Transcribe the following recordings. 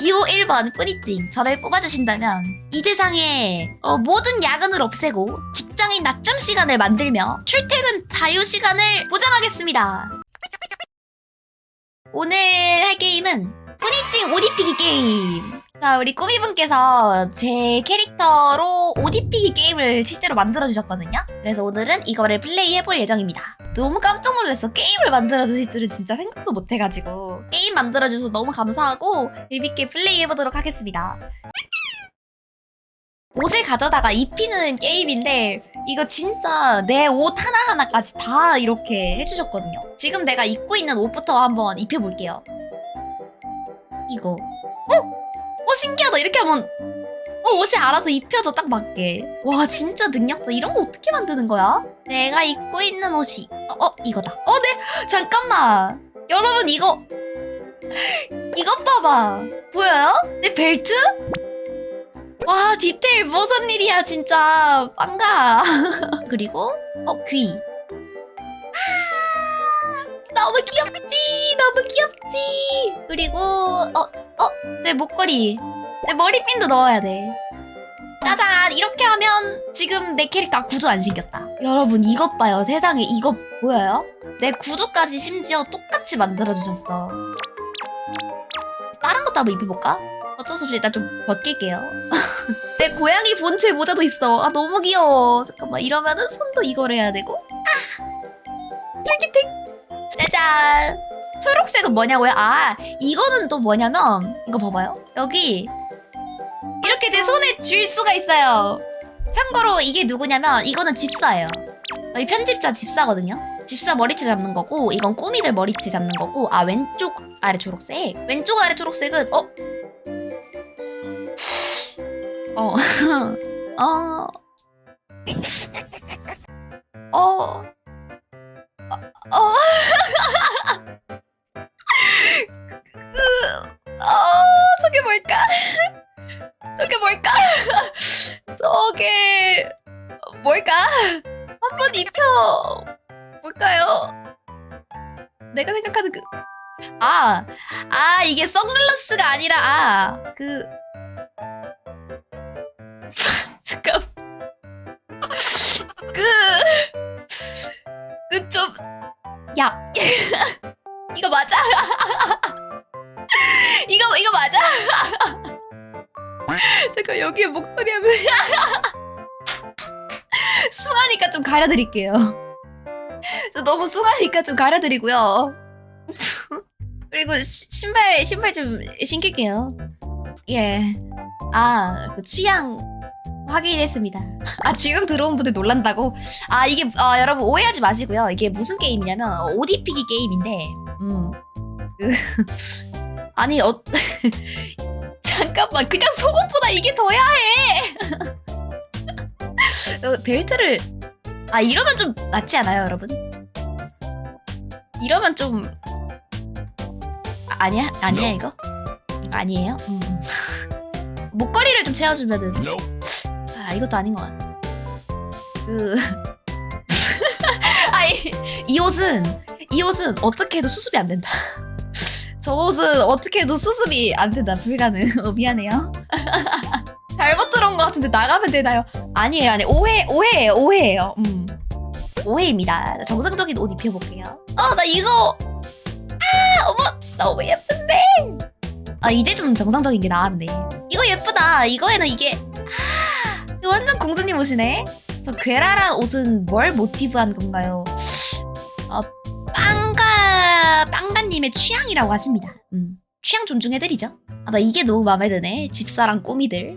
기호 1번 뿌리찡 저를 뽑아주신다면 이 세상에 어, 모든 야근을 없애고 직장인 낮잠 시간을 만들며 출퇴근 자유 시간을 보장하겠습니다. 오늘 할 게임은 뿌리찡 오디피기 게임. 자, 우리 꾸미분께서 제 캐릭터로 오디피기 게임을 실제로 만들어주셨거든요. 그래서 오늘은 이거를 플레이해볼 예정입니다. 너무 깜짝 놀랐어. 게임을 만들어 주실 줄은 진짜 생각도 못 해가지고. 게임 만들어 주셔서 너무 감사하고 재밌게 플레이해 보도록 하겠습니다. 옷을 가져다가 입히는 게임인데 이거 진짜 내 옷 하나하나까지 다 이렇게 해주셨거든요. 지금 내가 입고 있는 옷부터 한번 입혀볼게요. 이거. 어? 어, 신기하다. 이렇게 하면 어, 옷이 알아서 입혀져 딱 맞게. 와, 진짜 능력자. 이런 거 어떻게 만드는 거야? 내가 입고 있는 옷이. 어, 어, 이거다. 어, 네. 잠깐만. 여러분, 이거. 이것 봐봐. 보여요? 내 벨트? 와, 디테일 무슨 일이야, 진짜. 빵가. 그리고, 어, 귀. 아, 너무 귀엽지? 너무 귀엽지? 그리고, 어, 어, 내 목걸이. 내 머리핀도 넣어야 돼. 짜잔! 이렇게 하면 지금 내 캐릭터 아, 구두 안 신겼다. 여러분, 이것 봐요. 세상에 이거 보여요? 내 구두까지 심지어 똑같이 만들어주셨어. 다른 것도 한번 입혀볼까? 어쩔 수 없이 일단 좀 벗길게요. 내 고양이 본체 모자도 있어. 아, 너무 귀여워. 잠깐만, 이러면은 손도 이걸 해야 되고. 아! 쫄깃해! 짜잔! 초록색은 뭐냐고요? 아, 이거는 또 뭐냐면, 이거 봐봐요. 여기, 이렇게 제 손에 쥘 수가 있어요. 참고로 이게 누구냐면, 이거는 집사예요. 이 편집자 집사거든요. 집사 머리채 잡는 거고, 이건 꾸미들 머리채 잡는 거고, 아, 왼쪽 아래 초록색. 왼쪽 아래 초록색은, 어? 어. 어. 어. 어. 입혀 볼까요? 내가 생각하는 그 아, 아 이게 선글라스가 아니라 아, 그 잠깐 그그좀 야 이거 맞아? 이거 이거 맞아? 잠깐 여기에 목소리 하면 숭하니까 좀 가려드릴게요. 저 너무 숭하니까 좀 가려드리고요. 그리고 시- 신발 신발 좀 신길게요. 예. 아, 그 취향 확인했습니다. 아, 지금 들어온 분들 놀란다고? 아, 이게, 아, 여러분 오해하지 마시고요. 이게 무슨 게임이냐면, 옷 입히기 게임인데, 음. 그, 아니, 어, 잠깐만, 그냥 속옷보다 이게 더 야 해! 어, 벨트를, 아, 이러면 좀 낫지 않아요, 여러분? 이러면 좀, 아, 아니야? 아니야, 이거? 아니에요? 음. 목걸이를 좀 채워주면은 아 이것도 아닌 것 같아 그 아이 이 옷은 이 옷은 어떻게 해도 수습이 안 된다 저 옷은 어떻게 해도 수습이 안 된다 불가능 어, 미안해요 잘못 들어온 것 같은데 나가면 되나요 아니에요 아니 오해 오해예요 오해예요 음 오해입니다 정상적인 옷 입혀볼게요 아 나 이거 아 어머 너무 예쁜데 아 이제 좀 정상적인 게 나왔네. 이거 예쁘다. 이거에는 이게 아, 완전 공주님 옷이네. 저 괴랄한 옷은 뭘 모티브한 건가요? 어, 빵가 빵가님의 취향이라고 하십니다. 음, 취향 존중해드리죠. 아 나 이게 너무 마음에 드네. 집사랑 꾸미들.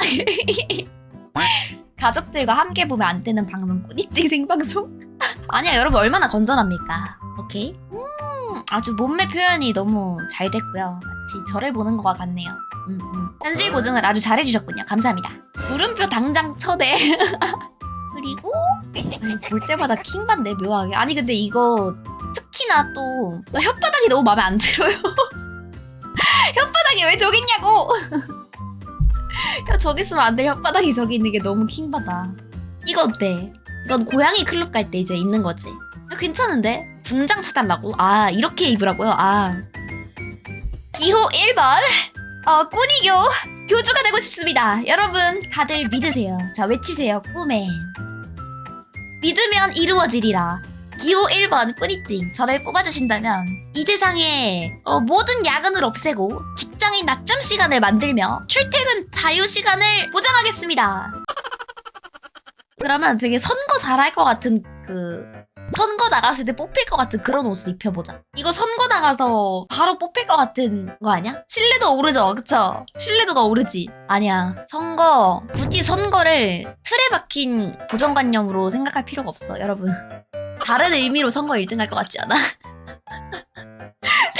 가족들과 함께 보면 안 되는 방송 꾸니찡 생방송. 아니야 여러분 얼마나 건전합니까? 오케이. 음, 아주 몸매 표현이 너무 잘 됐고요. 마치 저를 보는 것과 같네요. 음, 음. 현실 고증을 아주 잘해주셨군요. 감사합니다. 물음표 당장 쳐대. 그리고 볼 때마다 킹받네 묘하게. 아니 근데 이거 특히나 또, 또 혓바닥이 너무 마음에 안 들어요. 혓바닥이 왜 저기 있냐고. 야 저기 있으면 안 돼. 혓바닥이 저기 있는 게 너무 킹받아. 이거 어때? 이건 고양이 클럽 갈 때 이제 입는 거지. 야, 괜찮은데? 분장 차달라고? 아, 이렇게 입으라고요? 아. 기호 1번. 어, 꾸니교 교주가 되고 싶습니다. 여러분 다들 믿으세요. 자 외치세요. 꿈에 믿으면 이루어지리라. 기호 1번 꾸니찡 저를 뽑아주신다면 이 세상에 어, 모든 야근을 없애고 직 장인 낮잠 시간을 만들며 출퇴근 자유 시간을 보장하겠습니다. 그러면 되게 선거 잘할 것 같은 그 선거 나갔을 때 뽑힐 것 같은 그런 옷을 입혀보자. 이거 선거 나가서 바로 뽑힐 것 같은 거 아니야? 신뢰도 오르죠, 그쵸? 신뢰도가 오르지. 아니야. 선거 굳이 선거를 틀에 박힌 고정관념으로 생각할 필요가 없어, 여러분. 다른 의미로 선거 1등 할 것 같지 않아?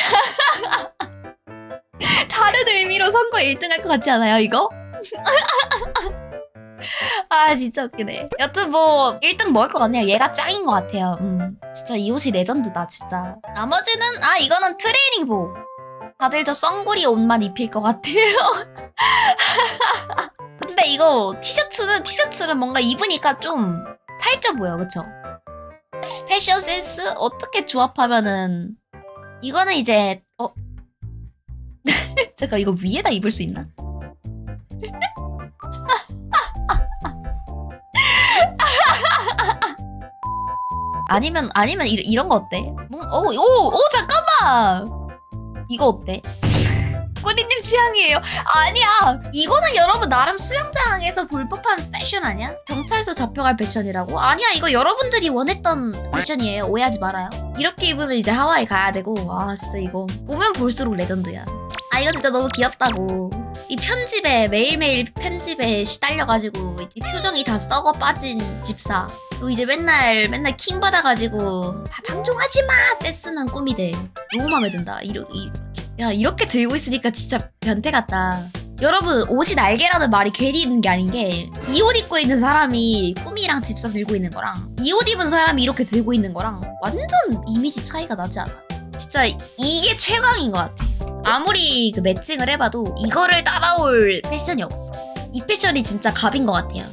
의미로 선거 1등 할 것 같지 않아요, 이거? 아 진짜 웃기네. 여튼 뭐 1등 먹을 것 같네요. 얘가 짱인 것 같아요. 음, 진짜 이 옷이 레전드다 진짜. 나머지는 아 이거는 트레이닝복. 다들 저 썬구리 옷만 입힐 것 같아요. 근데 이거 티셔츠는 티셔츠는 뭔가 입으니까 좀 살쪄 보여, 그쵸? 패션 센스 어떻게 조합하면은 이거는 이제 어 잠깐 이거 위에다 입을 수 있나? 아니면 아니면 이, 이런 거 어때? 뭐, 오, 오, 오 잠깐만 이거 어때? 꼬리님 취향이에요. 아니야. 이거는 여러분 나름 수영장에서 볼 법한 패션 아니야? 경찰서 잡혀갈 패션이라고? 아니야. 이거 여러분들이 원했던 패션이에요. 오해하지 말아요. 이렇게 입으면 이제 하와이 가야 되고. 와 진짜 이거 보면 볼수록 레전드야. 아 이거 진짜 너무 귀엽다고. 이 편집에 매일매일 편집에 시달려가지고 이 표정이 다 썩어 빠진 집사. 또 이제 맨날 맨날 킹 받아가지고 아, 방종하지 마! 떼쓰는 꾸미들 너무 마음에 든다. 이, 야 이렇게 들고 있으니까 진짜 변태 같다. 여러분 옷이 날개라는 말이 괜히 있는 게 아닌 게 이 옷 입고 있는 사람이 꾸미랑 집사 들고 있는 거랑 이 옷 입은 사람이 이렇게 들고 있는 거랑 완전 이미지 차이가 나지 않아? 진짜 이게 최강인 것 같아. 아무리 그 매칭을 해봐도 이거를 따라올 패션이 없어. 이 패션이 진짜 갑인 것 같아요.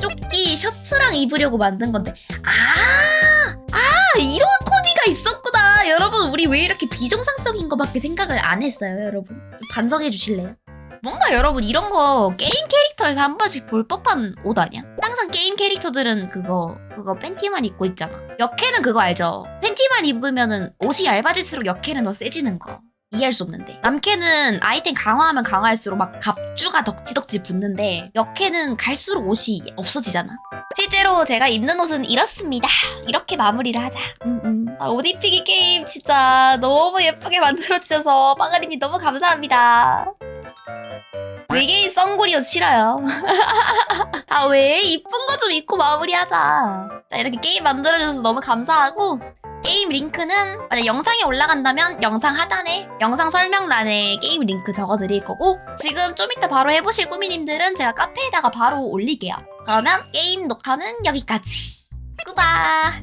조끼 셔츠랑 입으려고 만든 건데 아, 아 이런 코디가 있었구나. 여러분 우리 왜 이렇게 비정상적인 거밖에 생각을 안 했어요, 여러분? 좀 반성해 주실래요? 뭔가 여러분 이런 거 게임 캐릭터에서 한 번씩 볼 법한 옷 아니야? 항상 게임 캐릭터들은 그거 그거 팬티만 입고 있잖아. 역캐는 그거 알죠? 팬티만 입으면은 옷이 얇아질수록 역캐는 더 세지는 거. 이해할 수 없는데. 남캐는 아이템 강화하면 강화할수록 막 갑주가 덕지덕지 붙는데 역캐는 갈수록 옷이 없어지잖아. 실제로 제가 입는 옷은 이렇습니다. 이렇게 마무리를 하자. 음, 음. 아, 옷 입히기 게임 진짜 너무 예쁘게 만들어주셔서 빠가리님 너무 감사합니다. 외계인 썬구리 옷 싫어요. 아 왜? 이쁜 거 좀 입고 마무리하자. 자 이렇게 게임 만들어줘서 너무 감사하고 게임 링크는 만약 영상이 올라간다면 영상 하단에 영상 설명란에 게임 링크 적어드릴 거고 지금 좀 이따 바로 해보실 꾸미님들은 제가 카페에다가 바로 올릴게요. 그러면 게임 녹화는 여기까지. 꾸바.